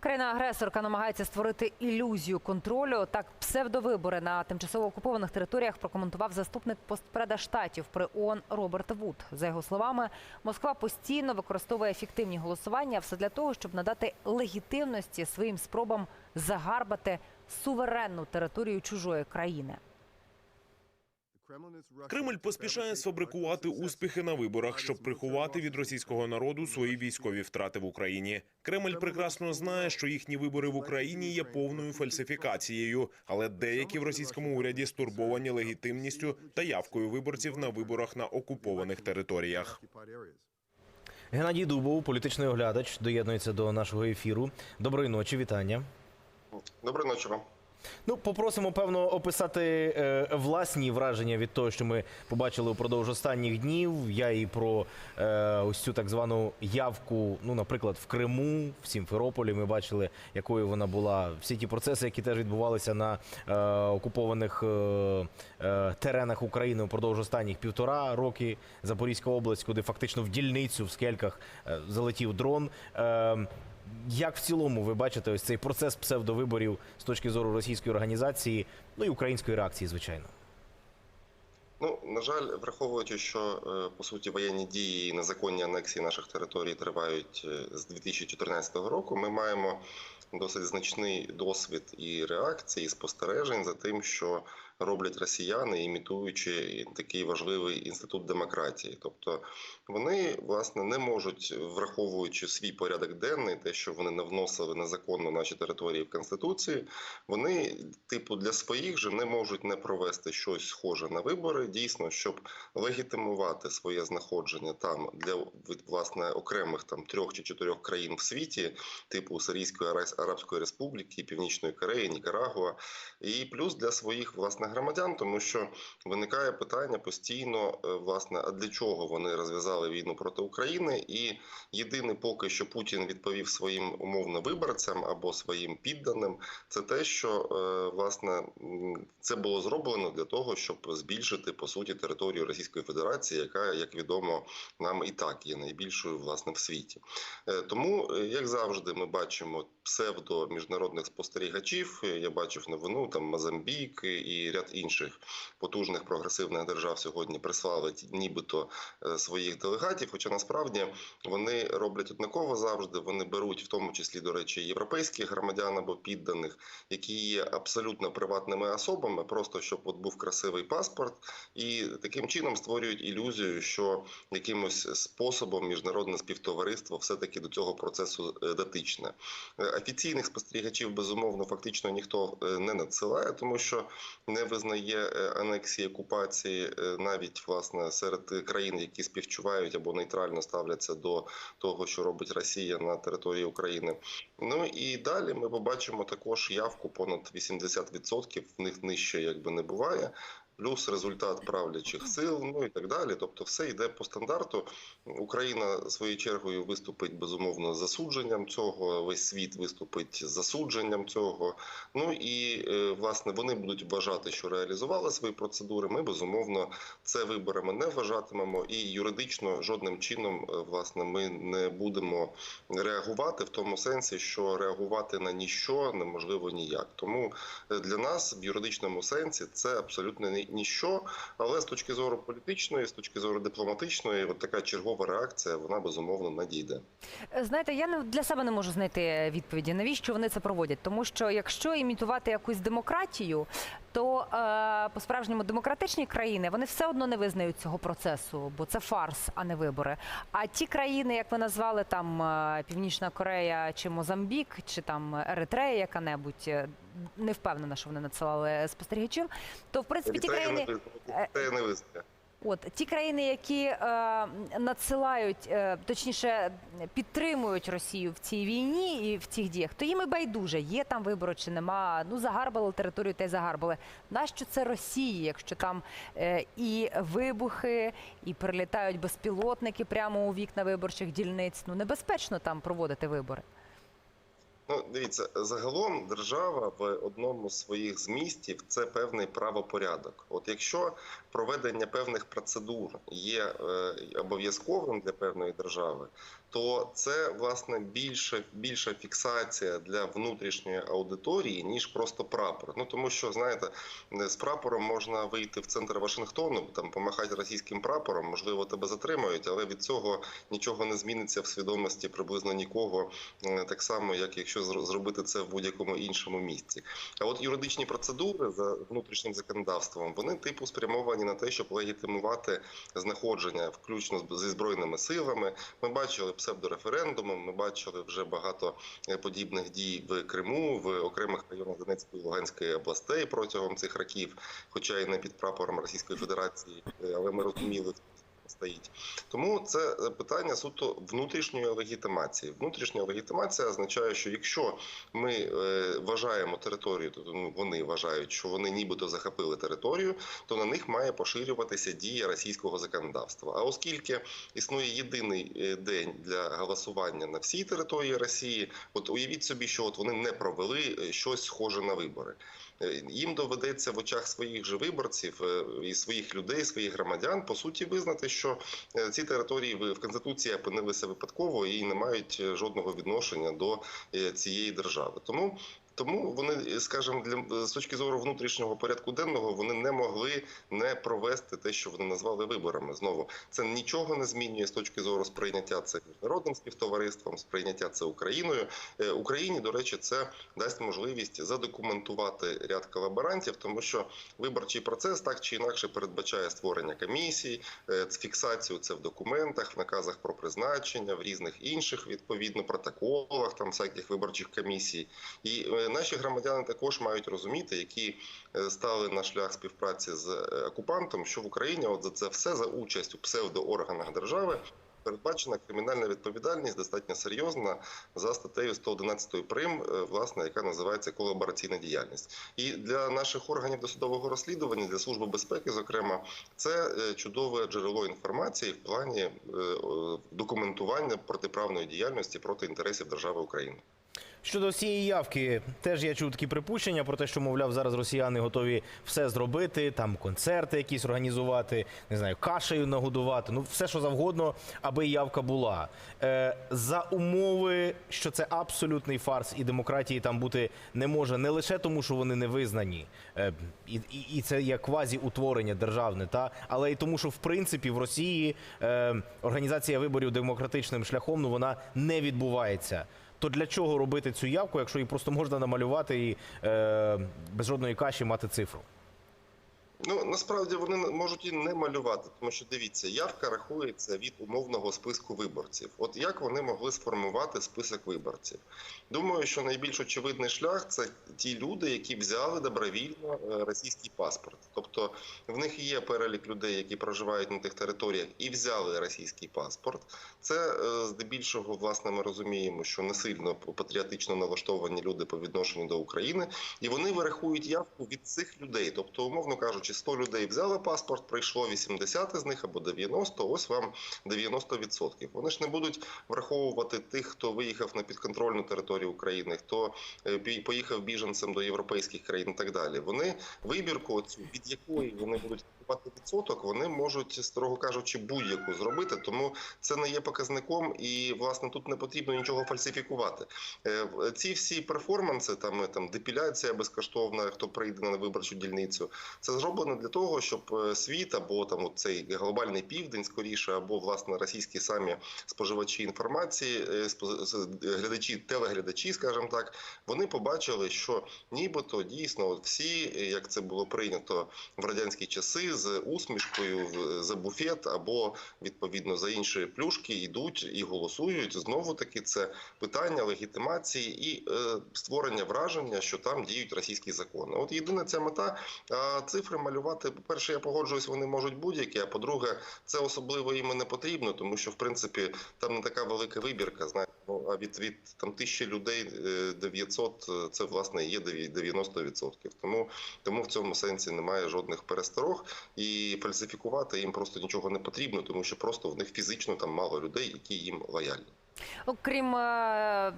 Країна-агресорка намагається створити ілюзію контролю. Так, псевдовибори на тимчасово окупованих територіях прокоментував заступник постпреда штатів при ООН Роберт Вуд. За його словами, Москва постійно використовує ефективні голосування все для того, щоб надати легітимності своїм спробам загарбати суверенну територію чужої країни. Кремль поспішає сфабрикувати успіхи на виборах, щоб приховати від російського народу свої військові втрати в Україні. Кремль прекрасно знає, що їхні вибори в Україні є повною фальсифікацією, але деякі в російському уряді стурбовані легітимністю та явкою виборців на виборах на окупованих територіях. Геннадій Дубов, політичний оглядач, доєднується до нашого ефіру. Доброї ночі, вітання. Доброї ночі вам. Ну, попросимо певно описати е, власні враження від того, що ми побачили упродовж останніх днів. Я і про е, ось цю так звану явку, ну, наприклад, в Криму, в Сімферополі. Ми бачили, якою вона була. Всі ті процеси, які теж відбувалися на е, окупованих е, е, теренах України упродовж останніх півтора роки. Запорізька область, куди фактично в дільницю в скельках е, залетів дрон. Е, як в цілому ви бачите ось цей процес псевдовиборів з точки зору російської організації, ну і української реакції, звичайно? Ну на жаль, враховуючи, що е, по суті воєнні дії і незаконні анексії наших територій тривають е, з 2014 року, ми маємо досить значний досвід і реакції, і спостережень за тим, що роблять росіяни, імітуючи такий важливий інститут демократії. Тобто вони власне не можуть, враховуючи свій порядок денний, те, що вони не вносили незаконно наші території в конституцію, вони, типу, для своїх же не можуть не провести щось схоже на вибори, дійсно, щоб легітимувати своє знаходження там для від, власне окремих там трьох чи чотирьох країн в світі, типу Сирійської Арабської Республіки, Північної Кореї, Нікарагуа, і плюс для своїх власне громадян, тому що виникає питання постійно, е, власне, а для чого вони розв'язали війну проти України? І єдине, поки що Путін відповів своїм умовно виборцям або своїм підданим, це те, що е, власне це було зроблено для того, щоб збільшити по суті територію Російської Федерації, яка, як відомо, нам і так є найбільшою власне в світі. Е, Тому, як завжди, ми бачимо псевдо міжнародних спостерігачів. Я бачив новину там Мозамбік і ряд інших потужних прогресивних держав сьогодні прислали нібито е, своїх делегатів. Хоча насправді вони роблять однаково завжди. Вони беруть, в тому числі до речі, європейських громадян або підданих, які є абсолютно приватними особами, просто щоб от був красивий паспорт, і таким чином створюють ілюзію, що якимось способом міжнародне співтовариство все таки до цього процесу е, дотичне. Е, Офіційних спостерігачів безумовно фактично ніхто не надсилає, тому що не визнає е, анексії окупації е, навіть власне серед країн, які співчувають або нейтрально ставляться до того, що робить Росія на території України. Ну і далі ми побачимо також явку понад 80%, в них нижче якби не буває. Плюс результат правлячих сил, ну і так далі. Тобто, все йде по стандарту. Україна своєю чергою виступить безумовно з засудженням цього. Весь світ виступить з засудженням цього. Ну і е, власне вони будуть вважати, що реалізували свої процедури. Ми безумовно це виборами не вважатимемо, і юридично жодним чином е, власне ми не будемо реагувати в тому сенсі, що реагувати на ніщо неможливо ніяк. Тому е, для нас в юридичному сенсі це абсолютно ні- ніщо. Але з точки зору політичної, з точки зору дипломатичної, от така чергова реакція вона безумовно надійде. Е, Знаєте, я не для себе не можу знайти відповіді, навіщо вони це проводять. Тому що якщо імітувати якусь демократію, то е, по справжньому демократичні країни вони все одно не визнають цього процесу, бо це фарс, а не вибори. А ті країни, як ви назвали там е, Північна Корея чи Мозамбік, чи там Еритрея, яка-небудь, е, не впевнена, що вони надсилали спостерігачів, то в принципі ті країни. не визнаю. От ті країни, які е, надсилають, е, точніше підтримують Росію в цій війні і в цих діях, то їм і байдуже, є там вибори чи нема. Ну загарбали територію та й загарбали. Нащо це Росії, якщо там е, і вибухи, і прилітають безпілотники прямо у вікна виборчих дільниць? Ну небезпечно там проводити вибори. Ну, дивіться, загалом держава в одному з своїх змістів це певний правопорядок. От якщо проведення певних процедур є е, обов'язковим для певної держави, то це власне більше більша фіксація для внутрішньої аудиторії ніж просто прапор. Ну тому що знаєте, з прапором можна вийти в центр Вашингтону, там помахати російським прапором, можливо, тебе затримають, але від цього нічого не зміниться в свідомості приблизно нікого, е, так само як якщо зро- зробити це в будь-якому іншому місці. А от юридичні процедури за внутрішнім законодавством вони типу спрямовані на те, щоб легітимувати знаходження, включно зі збройними силами. Ми бачили псевдореферендуми, ми бачили вже багато е, подібних дій в Криму, в окремих районах Донецької і Луганської областей протягом цих років, хоча і не під прапором Російської Федерації, е, але ми розуміли. Стоїть тому це питання суто внутрішньої легітимації. Внутрішня легітимація означає, що якщо ми е, вважаємо територію, то ну, вони вважають, що вони нібито захопили територію, то на них має поширюватися дія російського законодавства. А оскільки існує єдиний е, день для голосування на всій території Росії, от уявіть собі, що от вони не провели е, щось схоже на вибори. Їм доведеться в очах своїх же виборців і своїх людей, своїх громадян, по суті, визнати, що е, ці території в конституції опинилися випадково і не мають е, жодного відношення до е, цієї держави. Тому тому вони, скажімо, для з точки зору внутрішнього порядку денного вони не могли не провести те, що вони назвали виборами. Знову це нічого не змінює з точки зору сприйняття це міжнародним співтовариством, сприйняття це Україною. Е, Україні, до речі, це дасть можливість задокументувати ряд колаборантів, тому що виборчий процес так чи інакше передбачає створення комісій, е, фіксацію це в документах, в наказах про призначення, в різних інших відповідно протоколах там всяких виборчих комісій. І е, наші громадяни також мають розуміти, які е, стали на шлях співпраці з е, окупантом, що в Україні от за це все за участь у псевдоорганах держави. Передбачена кримінальна відповідальність достатньо серйозна за статтею 111 прим, е, власне, яка називається колабораційна діяльність. І для наших органів досудового розслідування, для служби безпеки, зокрема, це чудове джерело інформації в плані документування протиправної діяльності проти інтересів держави України. Щодо цієї явки, теж я чув такі припущення про те, що мовляв зараз росіяни готові все зробити, там концерти якісь організувати, не знаю, кашею нагодувати, ну все що завгодно, аби явка була. Е, за умови, що це абсолютний фарс, і демократії там бути не може не лише тому, що вони не визнані, е, і, і, це є квазі утворення державне, та але й тому, що в принципі в Росії е, організація виборів демократичним шляхом ну вона не відбувається. То для чого робити цю явку, якщо її просто можна намалювати і е, без жодної каші мати цифру? Ну насправді вони можуть і не малювати, тому що дивіться, явка рахується від умовного списку виборців. От як вони могли сформувати список виборців? Думаю, що найбільш очевидний шлях це ті люди, які взяли добровільно е, російський паспорт. Тобто в них є перелік людей, які проживають на тих територіях і взяли російський паспорт. Це е, здебільшого, власне, ми розуміємо, що не сильно патріотично налаштовані люди по відношенню до України, і вони вирахують явку від цих людей. Тобто, умовно кажучи, 100 людей взяли паспорт, прийшло 80 з них або 90, ось вам 90%. Вони ж не будуть враховувати тих, хто виїхав на підконтрольну територію України, хто е, поїхав біженцем до європейських країн і так далі. Вони вибірку, цю від якої вони будуть купувати відсоток, вони можуть, строго кажучи, будь-яку зробити. Тому це не є показником, і власне тут не потрібно нічого фальсифікувати. Е, Ці всі перформанси, там, е, там депіляція безкоштовна, хто прийде на виборчу дільницю, це зроблено для того, щоб е, світ або там цей глобальний південь скоріше, або власне російські самі споживачі інформації, е, глядачі, телеглядачі, скажімо так, вони побачили, що нібито дійсно всі, е, як це було прийнято в радянські часи, з усмішкою за буфет або відповідно за інші плюшки йдуть і голосують. Знову таки, це питання легітимації і е, створення враження, що там діють російські закони. От єдина ця мета. А цифри малювати, по-перше, я погоджуюсь, вони можуть будь-які. А по-друге, це особливо їм не потрібно, тому що в принципі там не така велика вибірка. Знаєте, ну а від від там тисячі людей е, 900 – це власне є 90%. Тому тому в цьому сенсі немає жодних пересторог, і фальсифікувати їм просто нічого не потрібно, тому що просто в них фізично там мало людей, які їм лояльні. Окрім е,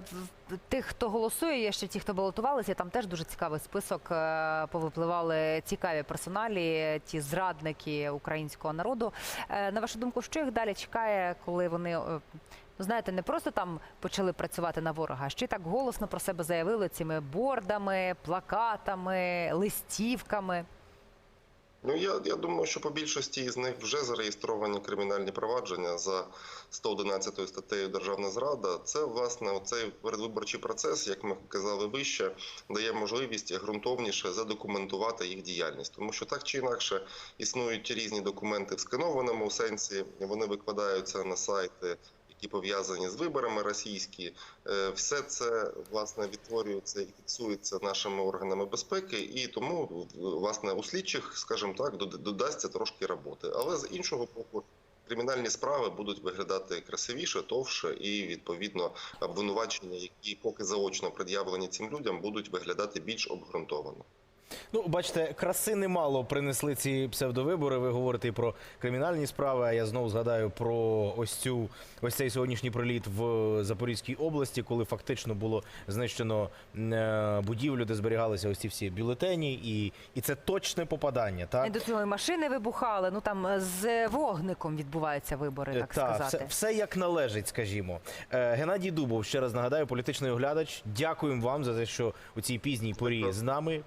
тих, хто голосує, є ще ті, хто балотувалися. Там теж дуже цікавий список. е, Повипливали цікаві персоналі, ті зрадники українського народу. Е, На вашу думку, що їх далі чекає, коли вони е, ну, знаєте, не просто там почали працювати на ворога, а ще й так голосно про себе заявили цими бордами, плакатами, листівками. Ну я, я думаю, що по більшості з них вже зареєстровані кримінальні провадження за 111 статтею Державна зрада. Це власне цей передвиборчий процес, як ми казали вище, дає можливість ґрунтовніше задокументувати їх діяльність, тому що так чи інакше існують різні документи в сканованому сенсі. Вони викладаються на сайти. Які пов'язані з виборами російські, Е, все це власне відтворюється і фіксується нашими органами безпеки, і тому власне у слідчих, скажімо так, додасться трошки роботи. Але з іншого боку, кримінальні справи будуть виглядати красивіше, товше, і відповідно обвинувачення, які поки заочно пред'явлені цим людям, будуть виглядати більш обґрунтовано. Ну, бачите, краси немало принесли ці псевдовибори. Ви говорите і про кримінальні справи. А я знову згадаю про ось цю ось цей сьогоднішній приліт в Запорізькій області, коли фактично було знищено е, будівлю, де зберігалися ось ці всі бюлетені, і, і це точне попадання. Так до цього і машини вибухали. Ну там е, з вогником відбуваються вибори, так Та, сказати. все, все як належить, скажімо. Е, Геннадій Дубов, ще раз нагадаю, політичний оглядач. Дякуємо вам за те, що у цій пізній порі з нами.